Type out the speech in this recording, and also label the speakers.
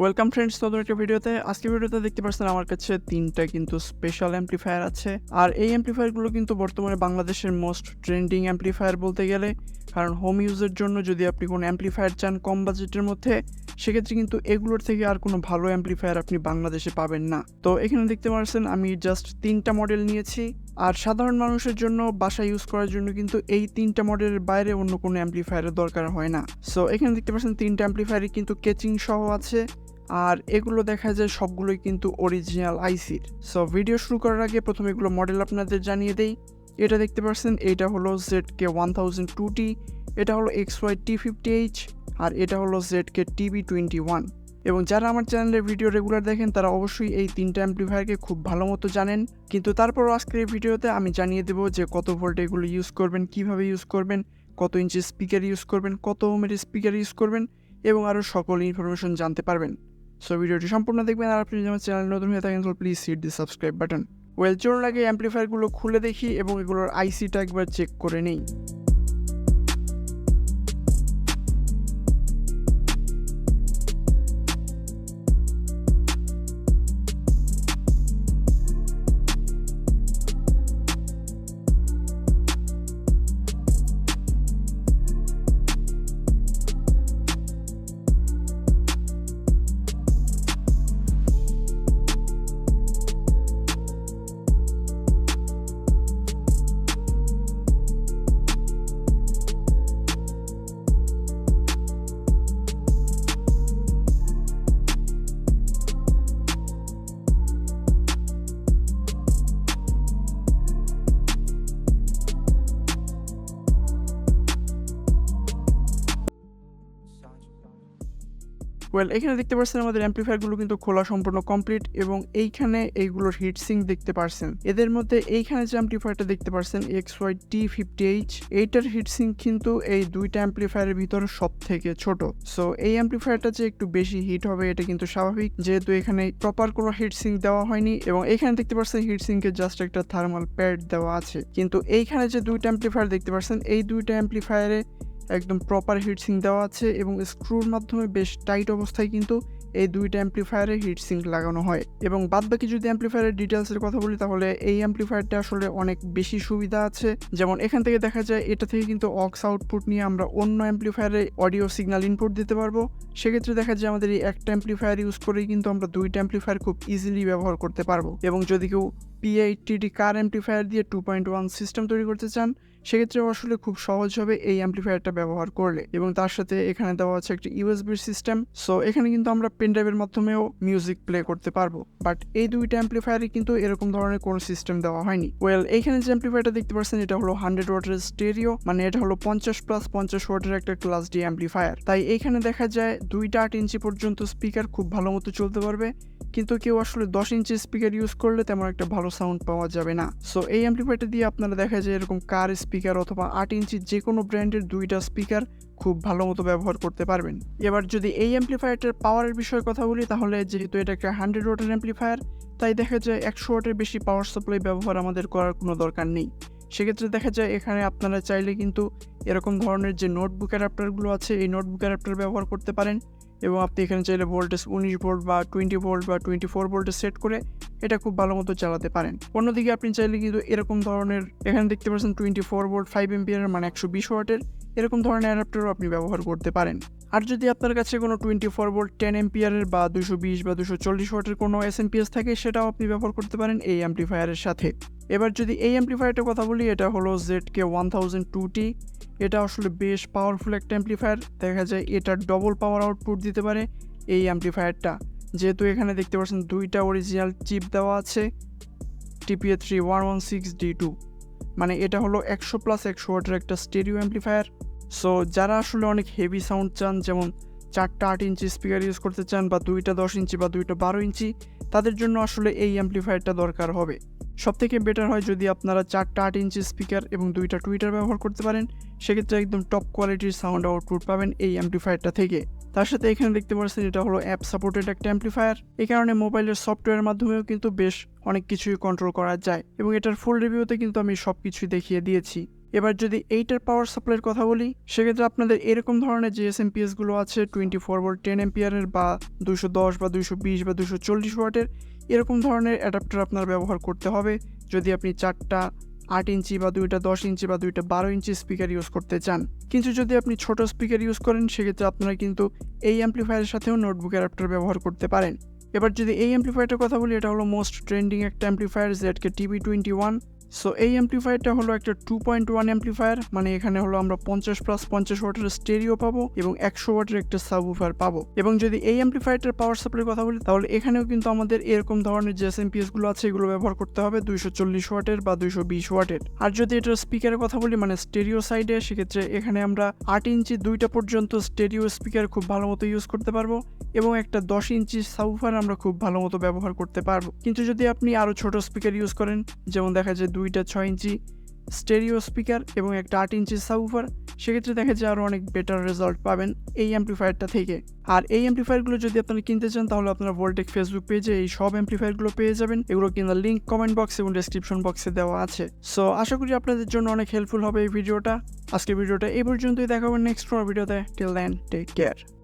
Speaker 1: Welcome friends নতুন একটা ভিডিওতে আজকে ভিডিওতে দেখতে পাচ্ছেন আমার কাছে তিনটা কিন্তু স্পেশাল অ্যাম্পলিফায়ার আছে। আর এই অ্যাম্পলিফায়ারগুলো কিন্তু বর্তমানে বাংলাদেশের মোস্ট ট্রেন্ডিং অ্যাম্পলিফায়ার বলতে গেলে। কারণ হোম ইউজের জন্য যদি আপনি কোনো অ্যাম্পলিফায়ার চান কম বাজেটের মধ্যে, সেক্ষেত্রে কিন্তু এগুলোর থেকে আর কোনো ভালো অ্যাম্পলিফায়ার আপনি বাংলাদেশে পাবেন না। তো এখানে দেখতে পাচ্ছেন, আমি জাস্ট তিনটা মডেল নিয়েছি। আর সাধারণ মানুষের জন্য বাসা ইউজ করার জন্য কিন্তু এই তিনটা মডেলের বাইরে অন্য কোনো অ্যাম্পলিফায়ারের দরকার হয় না। সো এখানে দেখতে পাচ্ছেন, তিনটা অ্যাম্পলিফায়ারই কিন্তু কেচিং সহ আছে। আর এগুলো দেখা যায় সবগুলোই কিন্তু অরিজিনাল আইসির সো ভিডিও শুরু করার আগে প্রথমে এগুলো মডেল আপনাদের জানিয়ে দেই। এটা দেখতে পাচ্ছেন, এটা হলো Z K one thousand two T এটা হলো X Y T fifty H আর এটা হলো Z K TV twenty one এবং যারা আমার চ্যানেলের ভিডিও রেগুলার দেখেন, তারা অবশ্যই এই তিনটা অ্যাম্পলিফায়ারকে খুব ভালো মতো জানেন। কিন্তু তারপরও আজকের এই ভিডিওতে আমি জানিয়ে দেবো যে কত ভোল্ট এগুলো ইউজ করবেন, কীভাবে ইউজ করবেন, কত ইঞ্চি স্পিকার ইউজ করবেন, কত ওমের স্পিকার ইউজ করবেন, এবং আরও সকল ইনফরমেশন জানতে পারবেন। সো ভিডিওটি সম্পূর্ণ দেখবেন আর আপনি যদি আমার চ্যানেল নতুন হয়ে থাকেন তাহলে please hit the subscribe button well চলুন আগে অ্যাম্পলিফায়ারগুলো খুলে দেখি এবং এগুলোর আইসিটা একবার চেক করে নেই। ওয়েল এখানে দেখতে পাচ্ছেন আমাদের অ্যাম্পলিফায়ারগুলো কিন্তু খোলা সম্পূর্ণ কমপ্লিট এবং এইখানে এইগুলোর হিটসিং দেখতে পারছেন। এদের মধ্যে এইখানে যে অ্যাম্পলিফায়ারটা দেখতে পারছেন X Y T fifty H এইটার হিটসিং কিন্তু এই দুইটা অ্যাম্পলিফায়ারের ভিতরে সব থেকে ছোট। সো এই অ্যাম্পলিফায়ারটা যে একটু বেশি হিট হবে, এটা কিন্তু স্বাভাবিক। যেহেতু এখানে প্রপার কোনো হিটসিং দেওয়া হয়নি এবং এখানে দেখতে পাচ্ছেন হিটসিংকে জাস্ট একটা থার্মাল প্যাড দেওয়া আছে। কিন্তু এইখানে যে দুইটা অ্যাম্পলিফায়ার দেখতে পাচ্ছেন এই দুইটা অ্যাম্পলিফায়ারে একদম প্রপার হিটসিং দেওয়া আছে এবং স্ক্রুর মাধ্যমে বেশ টাইট অবস্থায় কিন্তু এই দুইটা অ্যাম্পলিফায়ারে হিটসিঙ্ক লাগানো হয়। এবং বাদবাকি যদি অ্যাম্পলিফায়ারের ডিটেলসের কথা বলি, তাহলে এই অ্যাম্পলিফায়ারটা আসলে অনেক বেশি সুবিধা আছে। যেমন এখান থেকে দেখা যায়, এটা থেকে কিন্তু অক্স আউটপুট নিয়ে আমরা অন্য অ্যাম্পলিফায়ারে অডিও সিগন্যাল ইনপুট দিতে পারব। সেক্ষেত্রে দেখা যায়, আমাদের এই একটা অ্যাম্পলিফায়ার ইউজ করেই কিন্তু আমরা দুইটা অ্যাম্পলিফায়ার খুব ইজিলি ব্যবহার করতে পারব। এবং যদি কেউ পিআইটিডি কার অ্যাম্পলিফায়ার দিয়ে টু পয়েন্ট ওয়ান সিস্টেম তৈরি করতে চান সেক্ষেত্রে আসলে খুব সহজ হবে এই অ্যাম্পলিফায়ারটা ব্যবহার করলে এবং তার সাথে এখানে দেওয়া আছে একটি ইউএসবির সিস্টেম সো এখানে কিন্তু আমরা পেনড্রাইভের মাধ্যমেও মিউজিক প্লে করতে পারব। বাট এই দুইটা অ্যাম্পলিফায়ারে কিন্তু এরকম ধরনের কোনো সিস্টেম দেওয়া হয়নি। ওয়েল এখানে যে অ্যাম্পলিফায়ারটা দেখতে পাচ্ছেন, এটা হলো হান্ড্রেড ওয়াটের স্টেরিও মানে এটা হলো পঞ্চাশ প্লাস পঞ্চাশ ওয়াটের একটা ক্লাস ডি অ্যাম্পলিফায়ার তাই এখানে দেখা যায় দুইটা আট ইঞ্চি পর্যন্ত স্পিকার খুব ভালো মতো চলতে পারবে। কিন্তু কেউ আসলে দশ ইঞ্চি স্পিকার ইউজ করলে তেমন একটা ভালো সাউন্ড পাওয়া যাবে না। সো এই অ্যাম্পলিফায়ারটা দিয়ে আপনারা দেখা যায় এরকম কার স্পিকার অথবা আট ইঞ্চি যে কোনো ব্র্যান্ডের দুইটা স্পিকার খুব ভালো মতো ব্যবহার করতে পারবেন। এবার যদি এই অ্যাম্পলিফায়ারটার পাওয়ারের বিষয়ে কথা বলি, তাহলে যেহেতু এটা একটা হান্ড্রেড ওয়াটের অ্যাম্পলিফায়ার তাই দেখা যায় একশো ওয়াটের বেশি পাওয়ার সাপ্লাই ব্যবহার আমাদের করার কোনো দরকার নেই। সেক্ষেত্রে দেখা যায় এখানে আপনারা চাইলে কিন্তু এরকম ধরনের যে নোটবুক অ্যাডাপ্টারগুলো আছে, এই নোটবুক অ্যাডাপ্টার ব্যবহার করতে পারেন। এবং আপনি এখানে চাইলে ভোল্টেজ উনিশ ভোল্ট বা টোয়েন্টি ভোল্ট বা টোয়েন্টি ফোর ভোল্টে সেট করে এটা খুব ভালো মতো চালাতে পারেন। অন্যদিকে আপনি চাইলে কিন্তু এরকম ধরনের, এখানে দেখতে পাচ্ছেন twenty four volt five ampere মানে একশো বিশ ওয়াটের এরকম ধরনের অ্যাডাপ্টারও আপনি ব্যবহার করতে পারেন। আর যদি আপনার কাছে কোনো টোয়েন্টি ফোর ভোল্ট টেন এমপিয়ারের বা দুশো বিশ বা দুশো চল্লিশ ওয়াটের কোনো এস এমপিএস থাকে, সেটাও আপনি ব্যবহার করতে পারেন এই অ্যাম্পলিফায়ারের সাথে। এবার যদি এই অ্যাম্পলিফায়ারটার কথা বলি, এটা হলো Z K one thousand two T এটা আসলে বেশ পাওয়ারফুল একটা অ্যাম্পলিফায়ার দেখা যায় এটা ডবল পাওয়ার আউটপুট দিতে পারে এই অ্যাম্পলিফায়ারটা যেহেতু এখানে দেখতে পাচ্ছেন দুইটা অরিজিনাল চিপ দেওয়া আছে TPA three one one six D two মানে এটা হলো একশো প্লাস একশো ওয়াটের একটা স্টেরিও অ্যাম্পলিফায়ার সো যারা আসলে অনেক হেভি সাউন্ড চান, যেমন চারটা আট ইঞ্চি স্পিকার ইউজ করতে চান বা দুইটা দশ ইঞ্চি বা দুইটা বারো ইঞ্চি, তাদের জন্য আসলে এই অ্যাম্পলিফায়ারটা দরকার হবে। সব থেকে বেটার হয় যদি আপনারা চারটা আট ইঞ্চি স্পিকার এবং দুইটা টুইটার ব্যবহার করতে পারেন, সেক্ষেত্রে একদম টপ কোয়ালিটির সাউন্ড আউটপুট পাবেন এই অ্যাম্পলিফায়ারটা থেকে। তার সাথে এখানে দেখতে পাচ্ছেন এটা হলো অ্যাপ সাপোর্টেড একটা অ্যাম্পলিফায়ার এই কারণে মোবাইলের সফটওয়্যারের মাধ্যমেও কিন্তু বেশ অনেক কিছুই কন্ট্রোল করা যায় এবং এটার ফুল রিভিউতে কিন্তু আমি সব কিছুই দেখিয়ে দিয়েছি। এবার যদি এইটার পাওয়ার সাপ্লাইয়ের কথা বলি, সেক্ষেত্রে আপনাদের এরকম ধরনের যে এসগুলো আছে টোয়েন্টি ফোর ভোল্ট টেন এম্পিয়ারের বা দুশো দশ বা দুশো বিশ বা দুশো চল্লিশ ওয়াটের এরকম ধরনের অ্যাডাপ্টার আপনার ব্যবহার করতে হবে। যদি আপনি চারটা আট ইঞ্চি বা দুইটা দশ ইঞ্চি বা দুইটা বারো ইঞ্চি স্পিকার ইউজ করতে চান। কিন্তু যদি আপনি ছোট স্পিকার ইউজ করেন, সেক্ষেত্রে আপনারা কিন্তু এই অ্যাম্পলিফায়ারের সাথেও নোটবুক অ্যাডাপ্টার ব্যবহার করতে পারেন। এবার যদি এই অ্যাম্পলিফায়ারটার কথা বলি, এটা হলো মোস্ট ট্রেন্ডিং একটা amplifier Z K TV twenty one so এই অ্যাম্পলিফায়ারটা হলো একটা টু পয়েন্ট ওয়ান অ্যাম্পলিফায়ার মানে এখানে হলো আমরা পঞ্চাশ প্লাস পঞ্চাশ ওয়াটের স্টেরিও পাবো এবং একশো ওয়াটের একটা সাবউফার পাবো। এবং যদি এই অ্যাম্পলিফায়ারটার পাওয়ার সাপ্লাইয়ের কথা বলি, তাহলে এখানেও কিন্তু আমাদের এরকম ধরনের যে এসগুলো আছে, এগুলো ব্যবহার করতে হবে দুইশো চল্লিশ ওয়াটের বা দুইশো বিশ ওয়াটের। আর যদি এটার স্পিকারের কথা বলি মানে স্টেরিও সাইডে সেক্ষেত্রে এখানে আমরা আট ইঞ্চি দুইটা পর্যন্ত স্টেরিও স্পিকার খুব ভালো মতো ইউজ করতে পারব এবং একটা দশ ইঞ্চি সাউফার আমরা খুব ভালো মতো ব্যবহার করতে পারব। কিন্তু যদি আপনি আরও ছোট স্পিকার ইউজ করেন, যেমন দেখা যায় দুইটা ছয় ইঞ্চি স্টেরিও স্পিকার এবং একটা আট ইঞ্চি সাউফার সেক্ষেত্রে দেখা যায় আরও অনেক বেটার রেজাল্ট পাবেন এই অ্যাম্পলিফায়ারটা থেকে। আর এই অ্যাম্পলিফায়ারগুলো যদি আপনারা কিনতে চান, তাহলে আপনারা ভোল্টেক ফেসবুক পেজে এই সব অ্যাম্পলিফায়ারগুলো পেয়ে যাবেন। এগুলো কেনার লিঙ্ক কমেন্ট বক্স এবং ডেসক্রিপশন বক্সে দেওয়া আছে। সো আশা করি আপনাদের জন্য অনেক হেল্পফুল হবে এই ভিডিওটা। আজকের ভিডিওটা এই পর্যন্তই। দেখাবেন নেক্সট ভিডিওতে। Till then take care